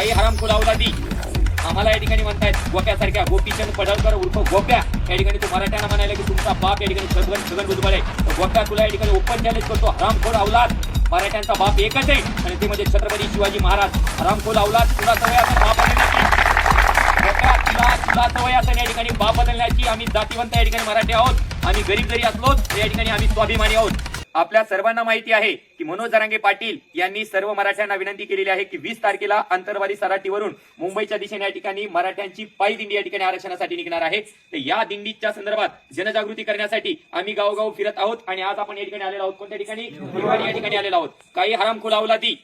काही हरामखोर अवलादी आम्हाला या ठिकाणी म्हणतायत गोप्यासारख्या गोपीचंद पडळकर उर्फ गोप्या. या ठिकाणी तो मराठ्यांना म्हणायला की तुमचा बाप या ठिकाणी छगन छगन आहे. गोप्या तुला या ठिकाणी ओपन चॅलेंज करतो. हरामखोर अवलाद मराठ्यांचा बाप एकच आहे. आणि ते म्हणजे छत्रपती शिवाजी महाराज. हरामखोर अवलाद तुला सवय असं बाप तुला तुला सवय असं या ठिकाणी बाप बदलण्याची. आम्ही जातीवंत या ठिकाणी मराठी आहोत. आम्ही गरीब जरी असलो या ठिकाणी आम्ही स्वाभिमानी आहोत. आपल्या सर्वांना माहिती आहे की मनोज जरांगे पाटील यांनी सर्व मराठ्यांना विनंती केलेली आहे की वीस तारखेला आंतरवादी सराटीवरून मुंबईच्या दिशेने या ठिकाणी मराठ्यांची पायी दिंडी या ठिकाणी आरक्षणासाठी निघणार आहे. तर या दिंडीच्या संदर्भात जनजागृती करण्यासाठी आम्ही गावोगाव फिरत आहोत आणि आज आपण या ठिकाणी आलेलो आहोत. कोणत्या ठिकाणी? या ठिकाणी आलेलो आहोत. काही हरामखोर अवलादी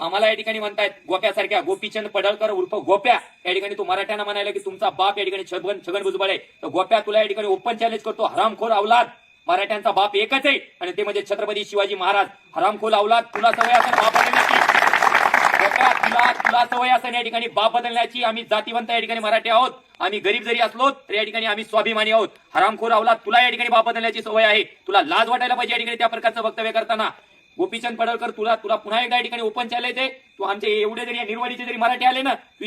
आम्हाला या ठिकाणी म्हणतायत गोप्यासारख्या गोपीचंद पडळकर उर्फ गोप्या या ठिकाणी तू मराठ्यांना म्हणायला की तुमचा बाप या ठिकाणी छगन छगन भुजबळ आहे. तर गोप्या तुला या ठिकाणी ओपन चॅलेंज करतो. हरामखोर अवलाद. मराठ्यांचा बाप एकच आहे. आणि ते म्हणजे छत्रपती शिवाजी महाराज. हरामखोर अवलाद तुला सवय असं बाप बदलण्याची. तुला तुला सवय असं या ठिकाणी बाप बदलण्याची. आम्ही जातीवंत या ठिकाणी मराठी आहोत. आम्ही गरीब जरी असलो तरी या ठिकाणी आम्ही स्वाभिमानी आहोत. हरामखोर अवलाद तुला या ठिकाणी बाप बदलण्याची सवय आहे. तुला लाज वाटायला पाहिजे या ठिकाणी त्या प्रकारचं वक्तव्य करताना. गोपीचंद पडळकर तुला तुला पुन्हा एकदा या ठिकाणी ओपन चालायचंय तू. आमचे एवढे जरी या निर्वाडीचे जरी मराठी आले ना तू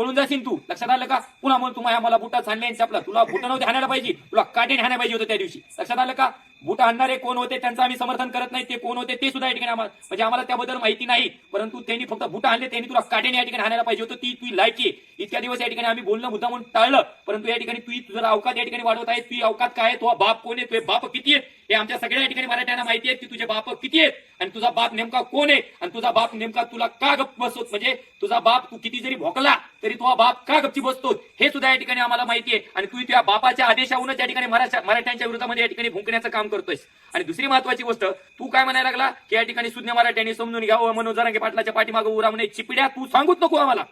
पळून जाशील तू? लक्षात आलं का? पुन्हा म्हणून तुम्हाला मला बुटा छानले आपला तुला बुटा नव्हते हाणायला पाहिजे. तुला काटेने हाणायला पाहिजे होतं त्या दिवशी. लक्षात आलं का? बुटा आणणारे कोण होते त्यांचं आम्ही समर्थन करत नाही. ते कोण होते ते सुद्धा या ठिकाणी आम्हाला म्हणजे आम्हाला त्याबद्दल माहिती नाही. परंतु त्यांनी फक्त बुटा आणले त्यांनी तुला काटेने या ठिकाणी हाणायला पाहिजे होतं. ती तुझी लायकी आहे. इतक्या दिवस या ठिकाणी आम्ही बोलणं मुद्दा म्हणून टाळलं. परंतु या ठिकाणी तू तुझा अवकात या ठिकाणी वाढवत आहे. तुझी अवकात काय तुझा बाप कोण आहे? तुझे बाप किती आहे हे आमच्या सगळ्या ठिकाणी मराठ्यांना माहिती आहे की तुझे बाप किती आहेत? आणि तुझा बाप नेमका कोण आहे? आणि तुझा बाप नेमका तुला का गप्प बसतो म्हणजे तुझा बाप तू किती जरी भोकला तरी तुझा बाप का गप्पी बसतो हे सुद्धा या ठिकाणी आम्हाला माहिती आहे आणि तू त्या बापाच्या आदेशाहूनच या ठिकाणी मराठ्यांच्या विरोधामध्ये या ठिकाणी भुंकण्याचं काम करतोयस. आणि दुसरी महत्वाची गोष्ट तू काय म्हणायला लागला? की या ठिकाणी सुज्ञ मराठ्यांनी समजून घ्यावं मनोज जरांगे पाटलाच्या पाठीमागं उरा म्हणे चिपड्या तू सांगूच नको आम्हाला.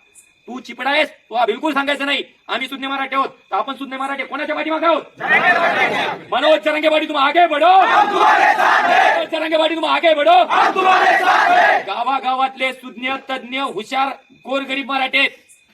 तू चिपडा आहेस तू हा बिलकुल सांगायचं नाही. आम्ही सुज्ञ मराठे आहोत. तर आपण सुज्ञ मराठे कोणाच्या पाठीमागे आहोत? मनोज चरंगेवाडी तुम्ही आगे बडो चरंगेवाडी तुम्ही आगे बडो गावागावातले सुज्ञ तज्ञ हुशार गोरगरीब मराठे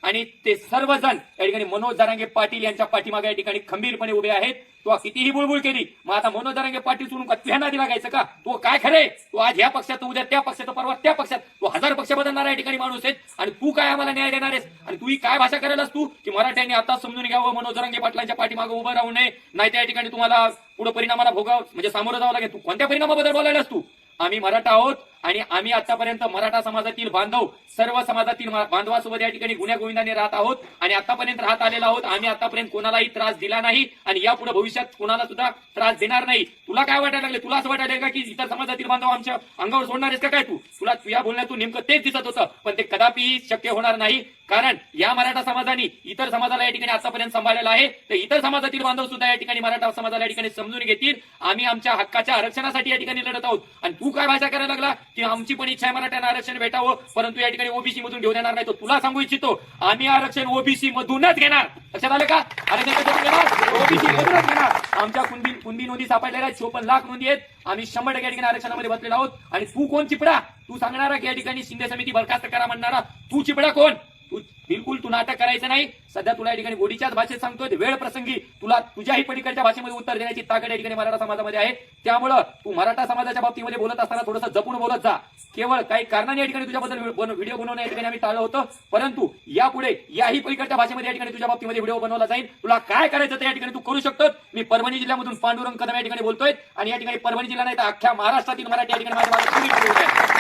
आणि ते सर्वजण या ठिकाणी मनोज जरांगे पाटील यांच्या पाठीमागे या ठिकाणी खंबीरपणे उभे आहेत. तो कितीही बुळबुळ केली मग आता मनोज जरांगे पाटील सोडून का नादी लागायचं का? तू काय खरे तो आज ह्या पक्षात उद्या त्या पक्षात परवा त्या पक्षात. तो हजार पक्ष बदलणारा या ठिकाणी माणूस आहेत आणि तू काय आम्हाला न्याय देणार आहेस? आणि तू ही काय भाषा करायलास तू? की मराठ्यांनी आता समजून घ्यावं मनोज दरांगे पाटलांच्या पाठीमागे उभं राहू नये नाही त्या ठिकाणी तुम्हाला पुढे परिणामाला भोगाव म्हणजे सामोरं जावं लागेल. तू कोणत्या परिणामाबद्दल बोलायलास तू? आम्ही मराठा आहोत आणि आम्ही आतापर्यंत मराठा समाजातील बांधव सर्व समाजातील बांधवासोबत या ठिकाणी गुन्ह्या गोविंदाने राहत आहोत आणि आतापर्यंत राहत आलेलो आहोत. आम्ही आतापर्यंत कोणालाही त्रास दिला नाही आणि यापुढे भविष्यात कोणाला सुद्धा त्रास देणार नाही. तुला काय वाटायला लागले? तुला असं वाटायला लागलं का की इतर समाजातील बांधव आमच्या अंगावर सोडणार आहेस का काय तू? तुला तुझ्या बोलण्यातून नेमकं तेच दिसत होतं पण ते कदापि शक्य होणार नाही. कारण या मराठा समाजाने इतर समाजाला या ठिकाणी आतापर्यंत सांभाळलेला आहे. तर इतर समाजातील बांधव सुद्धा या ठिकाणी मराठा समाजाला या ठिकाणी समजून घेतील. आम्ही आमच्या हक्काच्या आरक्षणासाठी या ठिकाणी लढत आहोत. आणि तू काय भाषा करायला लागला? की आमची पण इच्छा आहे मराठ्यांना आरक्षण भेटावं परंतु या ठिकाणी ओबीसी मधून घेऊन येणार नाही तो तुला सांगू इच्छितो. आम्ही आरक्षण ओबीसी मधूनच घेणार. लक्षात आलं का? आरक्षण घेणार? ओबीसी मधूनच घेणार. आमच्या कुंडी कुंडी नोंदी सापडलेल्या आहेत चोपन्न लाख नोंदी आहेत. आम्ही शंभर टक्के या ठिकाणी आरक्षणामध्ये बसलेलो आहोत. आणि तू कोण चिपडा? तू सांगणारा की या ठिकाणी शिंदे समिती बरखास्त करा म्हणणारा. तू चिपडा कोण? तू बिलकुल तू नाटक करायचं नाही. सध्या तुला या ठिकाणी गोडीच्याच भाषेत सांगतोय. वेळ प्रसंगी तुला तुझ्याही पलीकडच्या भाषेमध्ये उत्तर देण्याची ताकद या ठिकाणी मराठा समाजामध्ये आहे. त्यामुळं तू मराठा समाजाच्या बाबतीमध्ये बोलत असताना थोडंसं जपून बोलत जा. केवळ काही कारणाने या ठिकाणी तुझ्याबद्दल व्हिडिओ व्हिडिओ बनवणं या ठिकाणी आम्ही टाळलं होतं. परंतु यापुढे याही पलीकडच्या भाषेमध्ये या ठिकाणी तुझ्या बाबतीमध्ये व्हिडिओ बनवला जाईल. तुला काय करायचं ते या ठिकाणी तू करू शकतो मी परभणी जिल्ह्यामधून पांडुरंग कदम या ठिकाणी बोलतोय आणि या ठिकाणी परभणी जिल्हा नाही तर अख्ख्या महाराष्ट्रातील मराठी या ठिकाणी माझ्या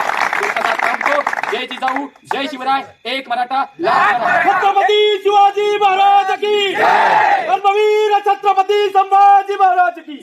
तुमचा थांबतो. जय जिजाऊ जय शिवराय एक मराठा. छत्रपती शिवाजी महाराज की छत्रपती संभाजी महाराज की